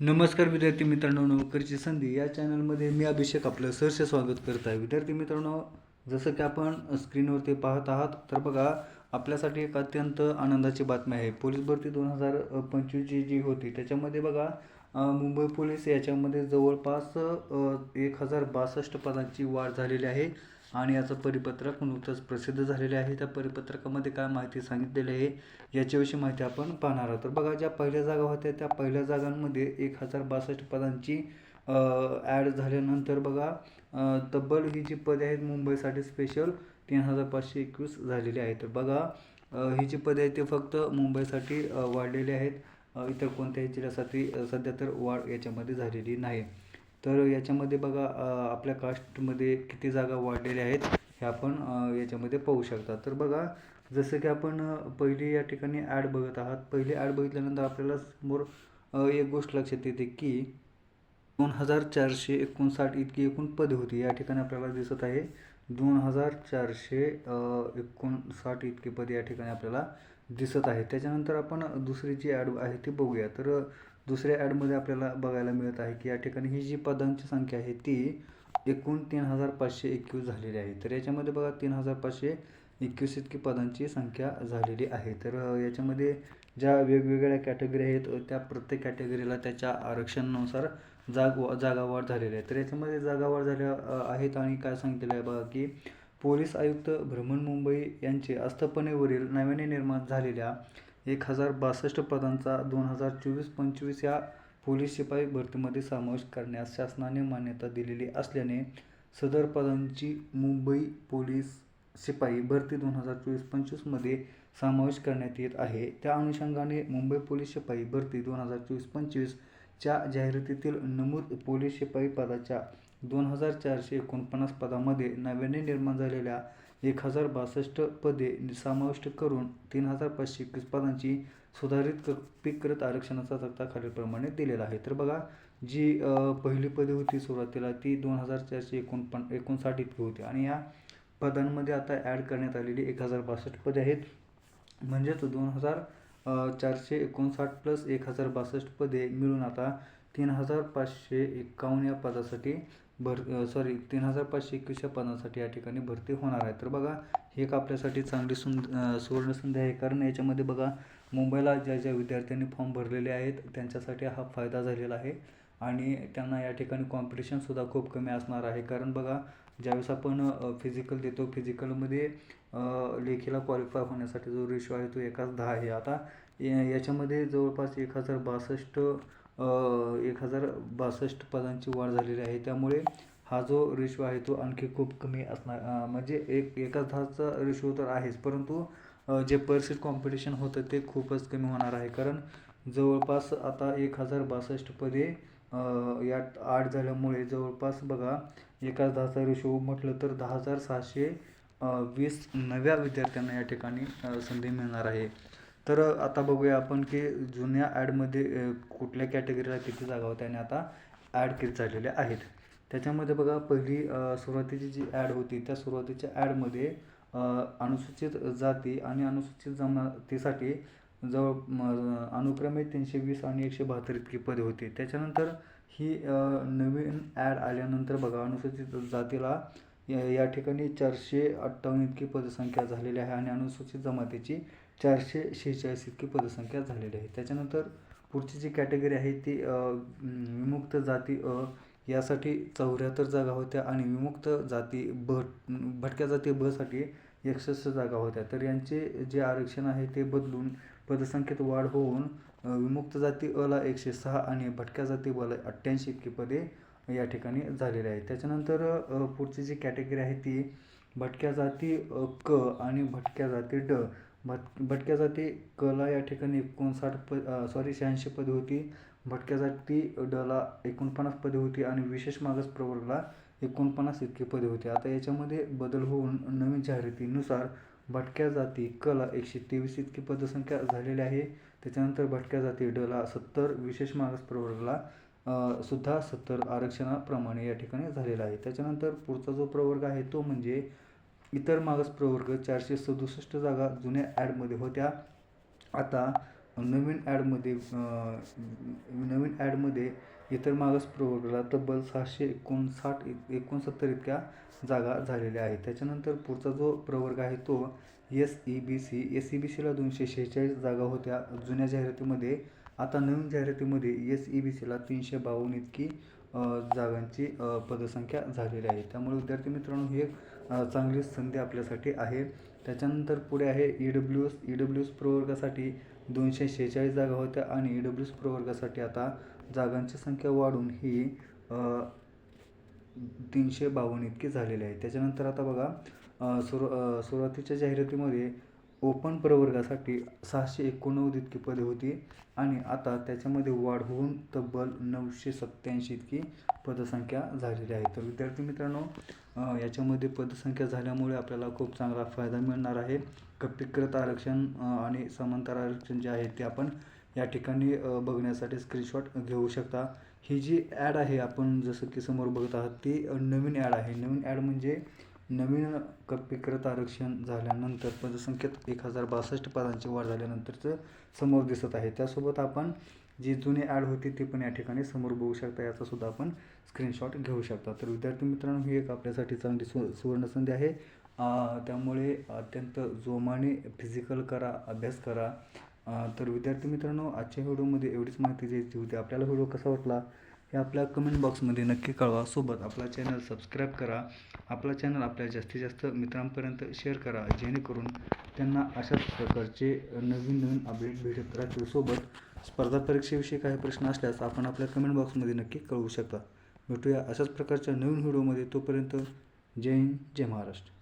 नमस्कार विद्यार्थी मित्रांनो नोकरीची संधी. या चॅनलमध्ये मी अभिषेक आपलं सहर्ष स्वागत करत आहे. विद्यार्थी मित्रांनो जसं की आपण स्क्रीनवरती पाहत आहात तर बघा आपल्यासाठी एक अत्यंत आनंदाची बातमी आहे. पोलीस भरती दोन हजार पंचवीसची जी होती त्याच्यामध्ये बघा मुंबई पोलीस याच्यामध्ये जवळपास एक हजार बासष्ट पदांची वाढ झालेली आहे. आणि याचं परिपत्रक नुकतंच प्रसिद्ध झालेले आहे. त्या परिपत्रकामध्ये काय माहिती सांगितलेली आहे याच्याविषयी माहिती आपण पाहणार आहोत. तर बघा ज्या पहिल्या जागा होत्या त्या पहिल्या जागांमध्ये एक हजार बासष्ट पदांची ॲड झाल्यानंतर बघा तब्बल ही जी पदे आहेत मुंबईसाठी स्पेशल तीन हजार पाचशे एकवीस झालेली आहेत. तर बघा ही जी पदे आहेत ते फक्त मुंबईसाठी वाढलेली आहेत. इतर कोणत्याही जिल्ह्यासाठी सध्या तर वाढ याच्यामध्ये झालेली नाही. तर याच्यामध्ये बघा आपल्या कास्टमध्ये किती जागा वाढलेल्या आहेत हे आपण याच्यामध्ये पाहू शकता. तर बघा जसं की आपण पहिली या ठिकाणी ॲड बघत आहात. पहिली ॲड बघितल्यानंतर आपल्याला समोर एक गोष्ट लक्षात येते की दोन हजार चारशे एकोणसाठ इतकी एकूण पदे होती. या ठिकाणी आपल्याला दिसत आहे दोन हजार चारशे एकोणसाठ इतकी पदे या ठिकाणी आपल्याला दिसत आहे त्याच्यानंतर आपण दुसरी जी ॲड आहे ती बघूया. तर दुसऱ्या ॲडमध्ये आपल्याला बघायला मिळत आहे की या ठिकाणी ही जी पदांची संख्या आहे ती एकूण तीन हजार पाचशे एकवीस झालेली आहे. तर याच्यामध्ये बघा तीन हजार पाचशे एकवीस इतकी पदांची संख्या झालेली आहे. तर याच्यामध्ये ज्या वेगवेगळ्या कॅटेगरी आहेत त्या प्रत्येक कॅटेगरीला त्याच्या आरक्षणानुसार जाग जागावाढ झालेली आहे. तर याच्यामध्ये जागावाढ झाल्या आहेत आणि काय सांगितलेलं आहे बघा की पोलीस आयुक्त भ्रमण मुंबई यांचे आस्थापनेवरील नव्याने निर्माण झालेल्या एक हजार बासष्ट पदांचा दोन हजार चोवीस पंचवीस या पोलीस शिपाई भरतीमध्ये समावेश करण्यास शासनाने मान्यता दिलेली असल्याने सदर पदांची मुंबई पोलीस शिपाई भरती दोन हजार चोवीस पंचवीसमध्ये समावेश करण्यात येत आहे. त्या अनुषंगाने मुंबई पोलीस शिपाई भरती दोन हजार चोवीस पंचवीसच्या जाहिरातीतील नमूद पोलीस शिपाई पदाच्या दोन हजार चारशे एकोणपन्नास पदामध्ये नव्याने निर्माण झालेल्या एक हजार बासष्ट पदे समाविष्ट करून तीन हजार पाचशे एकवीस पदांची सुधारित क पीकृत आरक्षणाचा तक्ता खालीलप्रमाणे दिलेला आहे. तर बघा जी पहिली पदे होती सुरुवातीला ती दोन हजार चारशे एकोणपण एकोणसाठ इतकी होती. आणि या पदांमध्ये आता ॲड करण्यात आलेली एक हजार बासष्ट पदे आहेत. म्हणजेच दोन हजार चारशे एकोणसाठ प्लस एक हजार बासष्ट पदे मिळून आता तीन हजार पाचशे एकावन्न या पदासाठी भर सॉरी तीन हजार पाचशे एकवीस पदांसाठी या ठिकाणी भरती होणार आहे. तर बघा ही एक आपल्यासाठी चांगली सुंद सुवर्णसंधी आहे. कारण याच्यामध्ये बघा मुंबईला ज्या ज्या विद्यार्थ्यांनी फॉर्म भरलेले आहेत त्यांच्यासाठी हा फायदा झालेला आहे. आणि त्यांना या ठिकाणी कॉम्पिटिशनसुद्धा खूप कमी असणार आहे. कारण बघा ज्यावेळेस आपण फिजिकल देतो फिजिकलमध्ये लेखीला क्वालिफाय होण्यासाठी जो रेशो आहे तो एकाच दहा आहे. आता या- याच्यामध्ये जवळपास एक हजार बासष्ट एक हजार बासष्ट पदांची वाढ झालेली आहे. त्यामुळे हा जो रेशो आहे तो आणखी खूप कमी असणार. म्हणजे एक एकाच दहाचा रेशो तर आहेच परंतु जे पर्सेंट कॉम्पिटिशन होतं ते खूपच कमी होणार आहे. कारण जवळपास आता एक हजार बासष्ट पदे यात आठ झाल्यामुळे जवळपास बघा एकाच दहाचा रेशो म्हटलं तर दहा हजार सहाशे वीस नव्या विद्यार्थ्यांना या ठिकाणी संधी मिळणार आहे. तर आता बघूया आपण की जुन्या ॲडमध्ये कुठल्या कॅटेगरीला किती जागा होत्या आणि आता ॲड किती झालेल्या आहेत. त्याच्यामध्ये बघा पहिली सुरुवातीची जी ॲड होती त्या सुरुवातीच्या ॲडमध्ये अनुसूचित जाती आणि अनुसूचित जमातीसाठी जवळ अनुक्रमे तीनशे वीस आणि एकशे बहात्तर इतकी पदे होती. त्याच्यानंतर ही नवीन ॲड आल्यानंतर बघा अनुसूचित जातीला या या ठिकाणी चारशे अठ्ठावन्न इतकी पदसंख्या झालेली आहे आणि अनुसूचित जमातीची चारशे शेहेचाळीस इतकी पदसंख्या झालेली आहे. त्याच्यानंतर पुढची जी कॅटेगरी आहे ती विमुक्त जाती अ यासाठी चौऱ्याहत्तर जागा होत्या आणि विमुक्त जाती भट भटक्या जाती बसाठी एकसष्ट जागा होत्या. तर यांचे जे आरक्षण आहे ते बदलून पदसंख्येत वाढ होऊन विमुक्त जाती अला एकशे सहा आणि भटक्या जाती बला अठ्ठ्याऐंशी इतकी पदे या ठिकाणी झालेले आहेत. त्याच्यानंतर पुढची जी कॅटेगरी आहे ती भटक्या जाती क आणि भटक्या जाती ड भट भटक्या जाती कला या ठिकाणी एकोणसाठ प सॉरी शहाऐंशी पदे होती. भटक्या जाती डला एकोणपन्नास पदे होती आणि विशेष मागास प्रवर्गाला एकोणपन्नास इतकी पदे होती. आता याच्यामध्ये बदल होऊन नवीन जाहिरातीनुसार भटक्या जाती कला एकशे तेवीस इतकी पदसंख्या झालेली आहे. त्याच्यानंतर भटक्या जाती डला सत्तर विशेष मागास प्रवर्गाला सुद्धा सत्तर आरक्षणाप्रमाणे या ठिकाणी झालेला आहे. त्याच्यानंतर पुढचा जो प्रवर्ग आहे तो म्हणजे इतर मागास प्रवर्ग चारशे सदुसष्ट जागा जुन्या ॲडमध्ये होत्या. आता नवीन ॲडमध्ये नवीन ॲडमध्ये इतर मागास प्रवर्गाला तब्बल सहाशे एकोणसाठ एकोणसत्तर इतक्या जागा झालेल्या आहेत. त्याच्यानंतर पुढचा जो प्रवर्ग आहे तो S E B C S E B सीला दोनशे शेहेचाळीस जागा होत्या जुन्या जाहिरातीमध्ये. आता नवीन जाहिरातीमध्ये एस ई बी सीला तीनशे बावन्न इतकी जागांची पदसंख्या झालेली आहे. त्यामुळे विद्यार्थी मित्रांनो हे चांगली संधी आपल्यासाठी आहे. त्याच्यानंतर पुढे आहे E W S E W S प्रवर्गासाठी दोनशे शेहेचाळीस जागा होत्या आणि ई डब्ल्यू एस प्रवर्गासाठी आता जागांची संख्या वाढून ही तीनशे बावन्न इतकी झालेली आहे. त्याच्यानंतर आता बघा सुरू सुरुवातीच्या जाहिरातीमध्ये ओपन प्रवर्गासाठी सहाशे एकोणनव्वद इतकी पदे होती आणि आता त्याच्यामध्ये वाढ होऊन तब्बल नऊशे सत्त्याऐंशी इतकी पदसंख्या झालेली आहे. तर विद्यार्थी मित्रांनो याच्यामध्ये पदसंख्या झाल्यामुळे आपल्याला खूप चांगला फायदा मिळणार आहे. कपिकृत आरक्षण आणि समांतर आरक्षण जे आहे ते आपण या ठिकाणी बघण्यासाठी स्क्रीनशॉट घेऊ शकता. ही जी ॲड आहे आपण जसं की समोर बघत आहात ती नवीन ॲड आहे. नवीन ॲड म्हणजे नवीन कप्पिकृत आरक्षण झाल्यानंतर पदसंख्येत एक हजार बासष्ट पदांची वाढ झाल्यानंतरचं समोर दिसत आहे. त्यासोबत आपण जी जुनी ॲड होती ती पण या ठिकाणी समोर बघू शकता. याचा सुद्धा आपण स्क्रीनशॉट घेऊ शकता. तर विद्यार्थी मित्रांनो ही एक आपल्यासाठी चांगली सु सुवर्णसंधी आहे. त्यामुळे अत्यंत जोमाने फिजिकल करा अभ्यास करा. तर विद्यार्थी मित्रांनो आजच्या व्हिडिओमध्ये एवढीच माहिती द्यायची होती आपल्याला व्हिडिओ कसा वाटला? हे आपल्या कमेंट बॉक्समध्ये नक्की कळवा. सोबत आपला चॅनल सबस्क्राईब करा. आपला चॅनल आपल्या जास्तीत जास्त मित्रांपर्यंत शेअर करा जेणेकरून त्यांना अशाच प्रकारचे नवीन नवीन अपडेट भेटत राहतील. सोबत स्पर्धा परीक्षेविषयी काही प्रश्न असल्यास आपण आपल्या कमेंट बॉक्समध्ये नक्की कळवू शकता. भेटूया अशाच प्रकारच्या नवीन व्हिडिओमध्ये तोपर्यंत जय हिंद जय महाराष्ट्र.